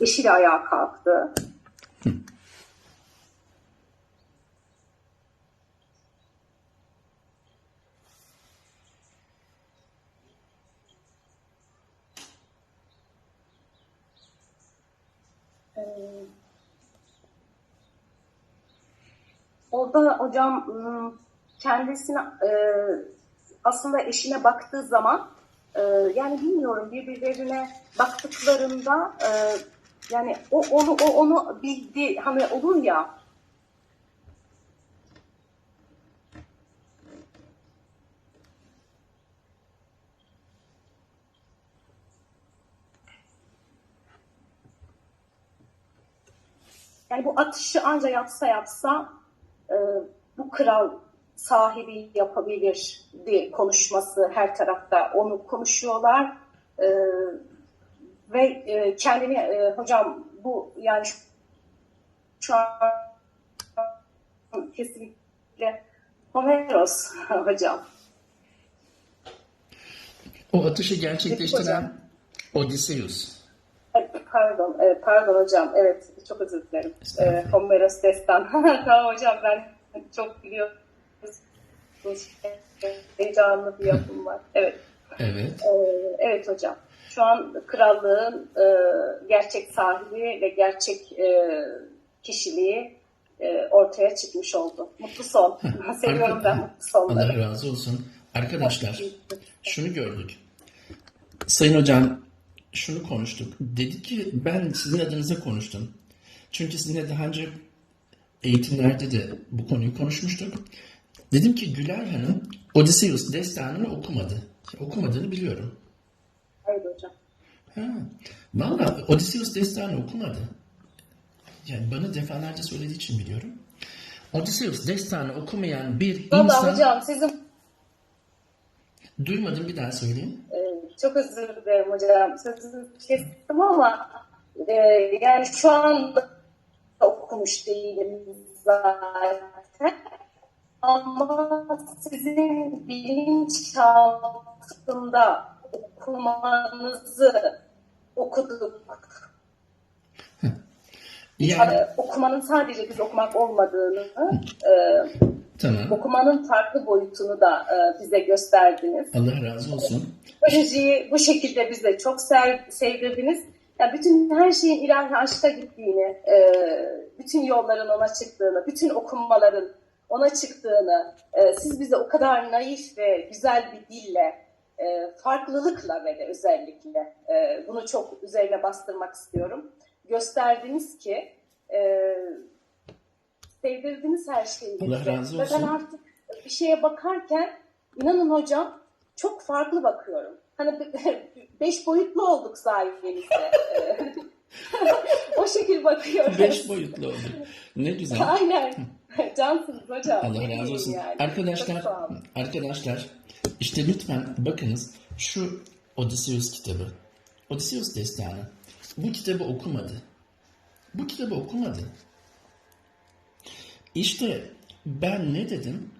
eşiyle ayağa kalktı. Ee, Orada hocam ım, kendisine e, aslında eşine baktığı zaman e, yani bilmiyorum birbirlerine baktıklarında e, yani o onu o onu bildi hani olur ya. Yani bu atışı anca yapsa yapsa e, bu kral sahibi yapabilir diye konuşması her tarafta. Onu konuşuyorlar E, ve e, kendini e, hocam bu yani şu, şu an kesinlikle Homeros hocam. O atışı gerçekleştiren Odysseus. Pardon, e, pardon hocam. Evet, çok özür dilerim. E, Homeros Destan. tamam hocam ben çok biliyorum. Heyecanlı bir yapım var. Evet. Evet. E, evet hocam. Şu an krallığın e, gerçek sahibi ve gerçek e, kişiliği e, ortaya çıkmış oldu. Mutlu son. Seviyorum ben mutlu sonları. Allah razı olsun. Arkadaşlar şunu gördük. Sayın hocam şunu konuştuk. Dedi ki ben sizin adınıza konuştum. Çünkü sizinle daha önce eğitimlerde de bu konuyu konuşmuştuk. Dedim ki Gülay Hanım Odysseus destanını okumadı. Okumadığını biliyorum. Hayır hocam. Ha, Valla Odysseus destanı okumadı. Yani bana defalarca söylediği için biliyorum. Odysseus destanı okumayan bir Valla insan... hocam sizin Duymadım bir daha söyleyeyim. Ee, çok özür dilerim hocam. Sözünü kestim ama e, yani şu anda okumuş değilim zaten. Ama sizin bilinçaltında okumanızı okuduk. Yani Ee, okumanın sadece biz okumak olmadığını, e, tamam. okumanın farklı boyutunu da e, bize gösterdiniz. Allah razı olsun. Projeyi bu şekilde bize çok sev, sevdirdiniz. Yani bütün her şeyin ilahi aşka gittiğini, e, bütün yolların ona çıktığını, bütün okunmaların ona çıktığını, e, siz bize o kadar naif ve güzel bir dille, e, farklılıkla ve de özellikle e, bunu çok üzerine bastırmak istiyorum. Gösterdiniz ki e, sevdirdiniz her şeyi. Allah razı Ve ben olsun. artık bir şeye bakarken inanın hocam çok farklı bakıyorum. Hani beş boyutlu olduk sayenizde. o şekil bakıyorum. Beş boyutlu oldu. Ne güzel. Aynen. Cansınız hocam. Allah razı olsun. yani. Arkadaşlar, arkadaşlar işte lütfen bakınız şu Odysseus kitabı. Odysseus destanı. Bu kitabı okumadı. Bu kitabı okumadı. İşte ben ne dedim?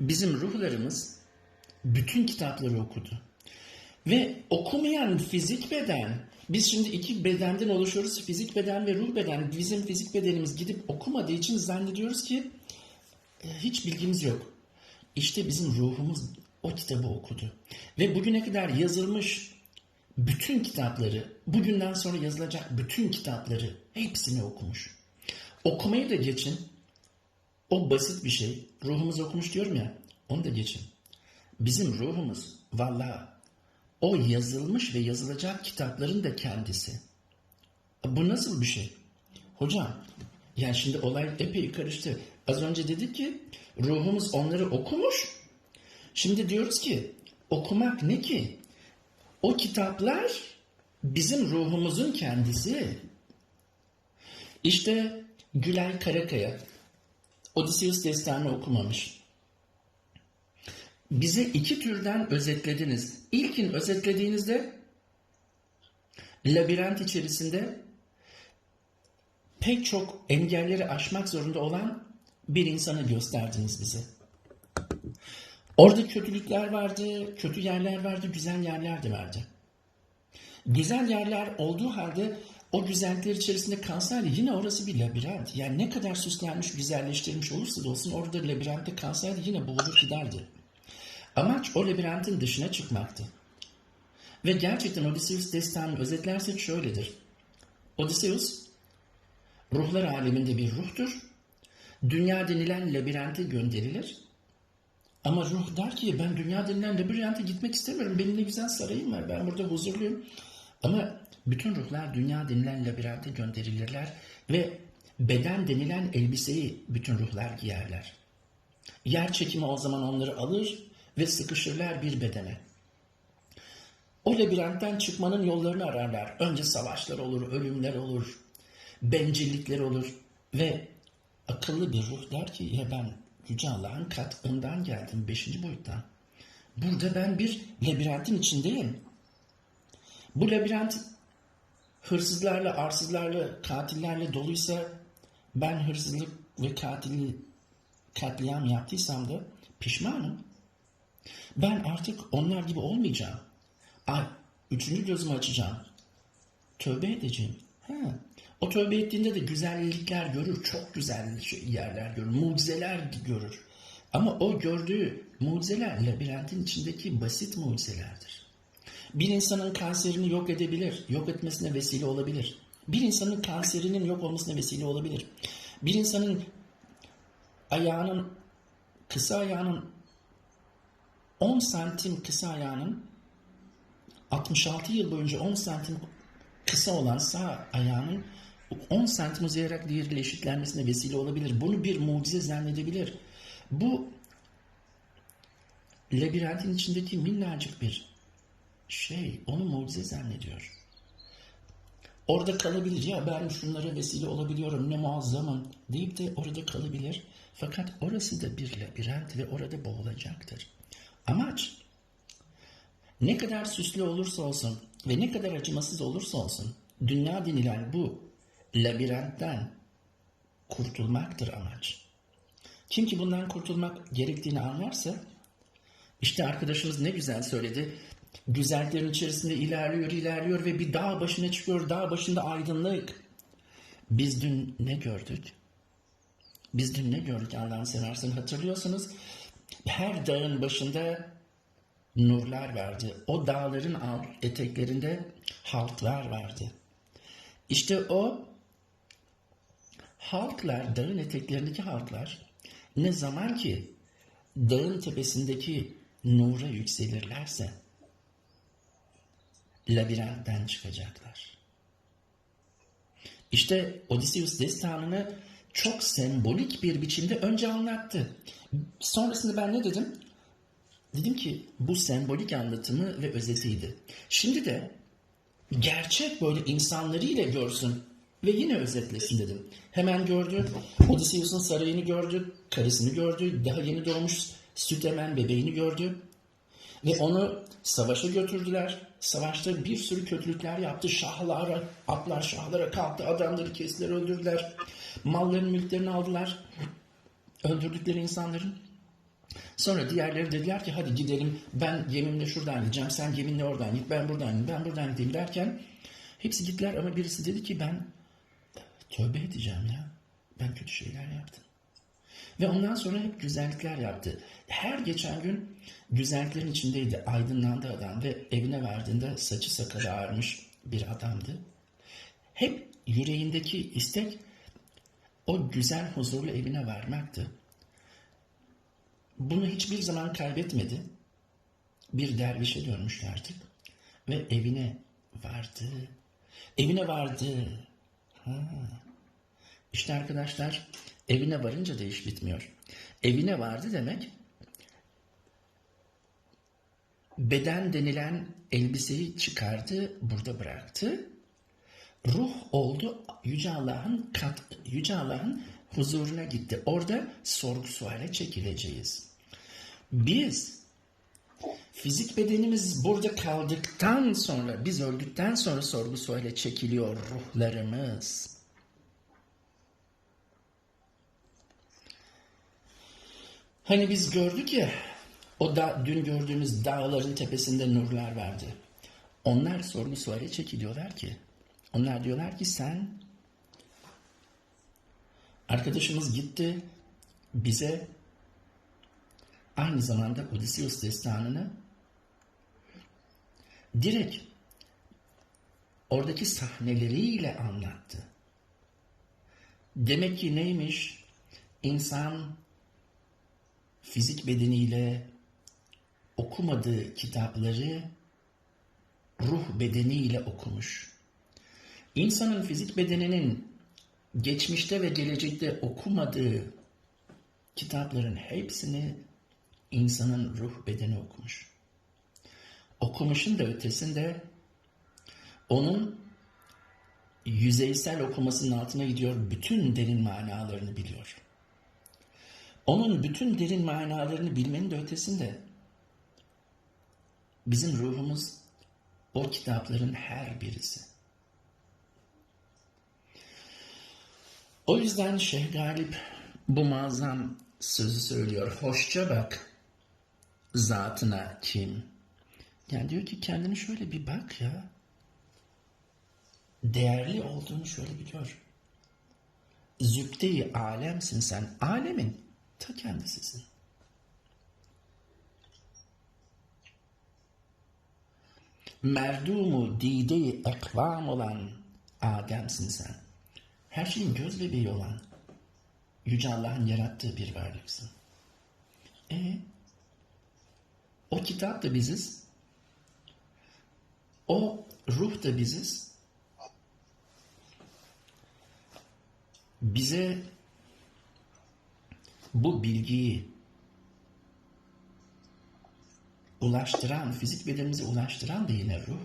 Bizim ruhlarımız bütün kitapları okudu. Ve okumayan fizik beden, biz şimdi iki bedenden oluşuyoruz. Fizik beden ve ruh beden. Bizim fizik bedenimiz gidip okumadığı için zannediyoruz ki e, hiç bilgimiz yok. İşte bizim ruhumuz o kitabı okudu. Ve bugüne kadar yazılmış bütün kitapları, bugünden sonra yazılacak bütün kitapları hepsini okumuş. Okumayı da geçin. O basit bir şey. Ruhumuz okumuş diyorum ya. Onu da geçin. Bizim ruhumuz vallahi o yazılmış ve yazılacak kitapların da kendisi. Bu nasıl bir şey? Hocam, yani şimdi olay epey karıştı. Az önce dedik ki ruhumuz onları okumuş. Şimdi diyoruz ki okumak ne ki? O kitaplar bizim ruhumuzun kendisi. İşte Gülay Karakaya Odysseus destanı okumamış. Bize iki türden özetlediniz. İlkin özetlediğinizde labirent içerisinde pek çok engelleri aşmak zorunda olan bir insanı gösterdiniz bize. Orada kötülükler vardı, kötü yerler vardı, güzel yerler de vardı. Güzel yerler olduğu halde o güzellikler içerisinde kalsaydı yine orası bir labirent. Yani ne kadar süslenmiş, güzelleştirilmiş olursa da olsun orada labirentte kalsaydı yine boğulur giderdi. Amaç o labirentin dışına çıkmaktı. Ve gerçekten Odysseus destanını özetlersek şöyledir. Odysseus ruhlar aleminde bir ruhtur. Dünya denilen labirente gönderilir. Ama ruh der ki ben dünya denilen labirente gitmek istemiyorum. Benim ne güzel sarayım var. Ben burada huzurluyum. Ama bütün ruhlar dünya denilen labirente gönderilirler ve beden denilen elbiseyi bütün ruhlar giyerler. Yer çekimi o zaman onları alır ve sıkışırlar bir bedene. O labirentten çıkmanın yollarını ararlar. Önce savaşlar olur, ölümler olur, bencillikler olur ve akıllı bir ruh der ki ya ben Yüce Allah'ın katından geldim, beşinci boyuttan. Burada ben bir labirentin içindeyim. Bu labirent hırsızlarla, arsızlarla, katillerle doluysa ben hırsızlık ve katili katliam yaptıysam da pişmanım. Ben artık onlar gibi olmayacağım. Ay, üçüncü gözümü açacağım. Tövbe edeceğim. Ha. O tövbe ettiğinde de güzellikler görür. Çok güzel şey- yerler görür. Mucizeler görür. Ama o gördüğü mucizeler labirentin içindeki basit mucizelerdir. Bir insanın kanserini yok edebilir. Yok etmesine vesile olabilir. Bir insanın kanserinin yok olmasına vesile olabilir. Bir insanın ayağının kısa ayağının 10 santim kısa ayağının 66 yıl boyunca 10 santim kısa olan sağ ayağının 10 santim uzayarak diğeriyle eşitlenmesine vesile olabilir. Bunu bir mucize zannedebilir. Bu labirentin içindeki minnacık bir şey onu mucize zannediyor. Orada kalabilir. Ya ben şunlara vesile olabiliyorum ne muazzamım deyip de orada kalabilir. Fakat orası da bir labirent ve orada boğulacaktır. Amaç ne kadar süslü olursa olsun ve ne kadar acımasız olursa olsun dünya denilen bu labirentten kurtulmaktır amaç. Kim ki bundan kurtulmak gerektiğini anlarsa işte arkadaşımız ne güzel söyledi. Güzelliklerin içerisinde ilerliyor, ilerliyor ve bir dağ başına çıkıyor. Dağ başında aydınlık. Biz dün ne gördük? Biz dün ne gördük Allah'ını seversen hatırlıyorsunuz. Her dağın başında nurlar vardı. O dağların eteklerinde halklar vardı. İşte o halklar, dağın eteklerindeki halklar ne zaman ki dağın tepesindeki nura yükselirlerse labirentten çıkacaklar. İşte Odysseus destanını çok sembolik bir biçimde önce anlattı. Sonrasında ben ne dedim? Dedim ki bu sembolik anlatımı ve özetiydi. Şimdi de gerçek böyle insanlarıyla görsün ve yine özetlesin dedim. Hemen gördü. Odysseus'un sarayını gördü. Karısını gördü. Daha yeni doğmuş süt emen bebeğini gördü. Ve onu savaşa götürdüler. Savaşta bir sürü kötülükler yaptı. Şahlara, atlar şahlara kalktı. Adamları kestiler, öldürdüler. Malların, mülklerini aldılar. Öldürdükleri insanların. Sonra diğerleri dediler ki hadi gidelim ben gemimle şuradan gideceğim sen geminle oradan git ben buradan gideyim ben buradan gideyim derken hepsi gittiler ama birisi dedi ki ben tövbe edeceğim ya ben kötü şeyler yaptım. Ve ondan sonra hep güzellikler yaptı. Her geçen gün güzelliklerin içindeydi. Aydınlandı adam ve evine verdiğinde saçı sakalı ağarmış bir adamdı. Hep yüreğindeki istek o güzel huzurlu evine varmaktı. Bunu hiçbir zaman kaybetmedi. Bir dervişe dönmüştü artık. Ve evine vardı. Evine vardı. Ha. İşte arkadaşlar evine varınca da iş bitmiyor. Evine vardı demek beden denilen elbiseyi çıkardı, burada bıraktı. Ruh oldu Yüce Allah'ın kat, Yüce Allah'ın huzuruna gitti. Orada sorgu suale çekileceğiz. Biz fizik bedenimiz burada kaldıktan sonra, biz öldükten sonra sorgu suale çekiliyor ruhlarımız. Hani biz gördük ya, o da dün gördüğümüz dağların tepesinde nurlar vardı. Onlar sorgu suale çekiliyorlar ki, Onlar diyorlar ki sen arkadaşımız gitti bize aynı zamanda Odysseus destanını direkt oradaki sahneleriyle anlattı. Demek ki neymiş? İnsan fizik bedeniyle okumadığı kitapları ruh bedeniyle okumuş. İnsanın fizik bedeninin geçmişte ve gelecekte okumadığı kitapların hepsini insanın ruh bedeni okumuş. Okumuşun da ötesinde onun yüzeysel okumasının altına gidiyor, bütün derin manalarını biliyor. Onun bütün derin manalarını bilmenin de ötesinde bizim ruhumuz o kitapların her birisi. O yüzden Şeyh Galip bu muazzam sözü söylüyor. Hoşça bak zatına kim? Yani diyor ki kendini şöyle bir bak ya. Değerli olduğunu şöyle bir gör. Zübde-i alemsin sen. Alemin ta kendisisin. Merdumu dide-i ekvam olan Adem'sin sen. Her şeyin göz bebeği olan Yüce Allah'ın yarattığı bir varlıksın. E o kitap da biziz. O ruh da biziz. Bize bu bilgiyi ulaştıran, fizik bedenimize ulaştıran da yine ruh.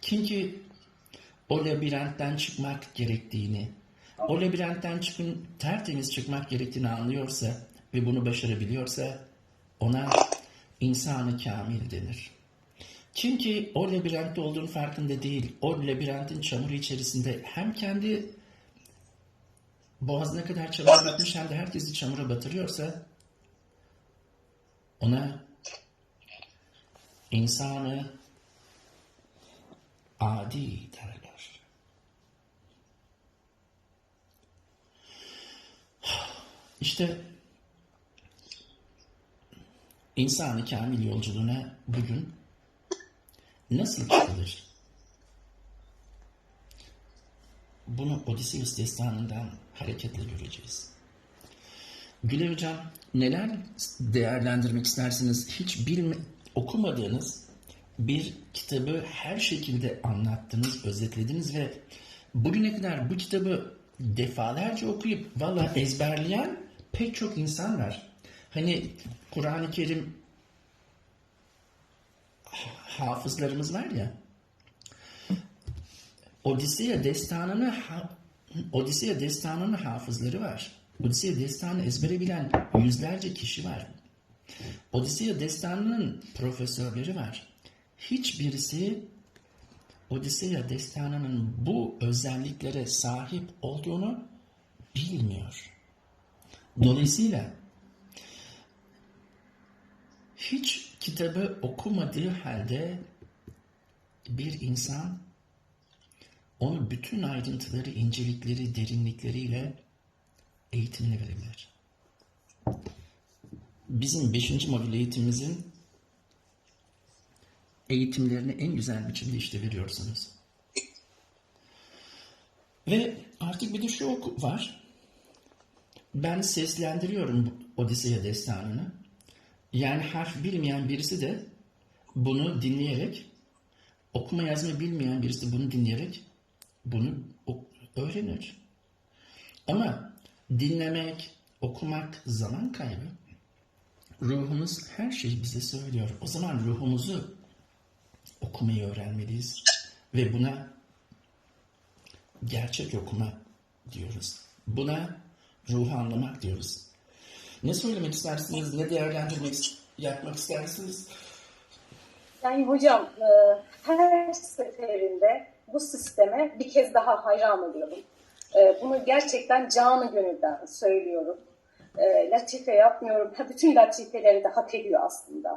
Ki o labirentten çıkmak gerektiğini, o labirentten çıkın tertemiz çıkmak gerektiğini anlıyorsa ve bunu başarabiliyorsa ona insanı kamil denir. Kim ki o labirentte olduğunu farkında değil, o labirentin çamuru içerisinde hem kendi boğazına kadar çamura batmış hem de herkesi çamura batırıyorsa ona insanı adi derler. İşte insanı kamil yolculuğuna bugün nasıl çıkılır? Bunu Odysseus destanından hareketle göreceğiz. Gülay Hocam neler değerlendirmek istersiniz? Hiç bilme, okumadığınız bir kitabı her şekilde anlattınız, özetlediniz ve bugüne kadar bu kitabı defalarca okuyup valla ezberleyen pek çok insan var. Hani Kur'an-ı Kerim hafızlarımız var ya Odisea destanını Odisea destanının hafızları var. Odisea destanı ezbere bilen yüzlerce kişi var. Odisea destanının profesörleri var. Hiçbirisi Odisea destanının bu özelliklere sahip olduğunu bilmiyor. Dolayısıyla hiç kitabı okumadığı halde bir insan onu bütün ayrıntıları, incelikleri, derinlikleriyle eğitimini verebilir. Bizim 5. modül eğitimimizin eğitimlerini en güzel biçimde işte veriyorsunuz. Ve artık bir de şu var. Ben seslendiriyorum Odisea destanını. Yani harf bilmeyen birisi de bunu dinleyerek, okuma yazma bilmeyen birisi de bunu dinleyerek bunu öğrenir. Ama dinlemek, okumak zaman kaybı. Ruhumuz her şeyi bize söylüyor. O zaman ruhumuzu okumayı öğrenmeliyiz. Ve buna gerçek okuma diyoruz. Buna ruhu anlamak diyoruz. Ne söylemek istersiniz? Ne değerlendirmek yapmak istersiniz? Yani hocam e, her seferinde bu sisteme bir kez daha hayran oluyorum. E, Bunu gerçekten canı gönülden söylüyorum. E, Latife yapmıyorum. Bütün latifeleri de hak ediyor aslında.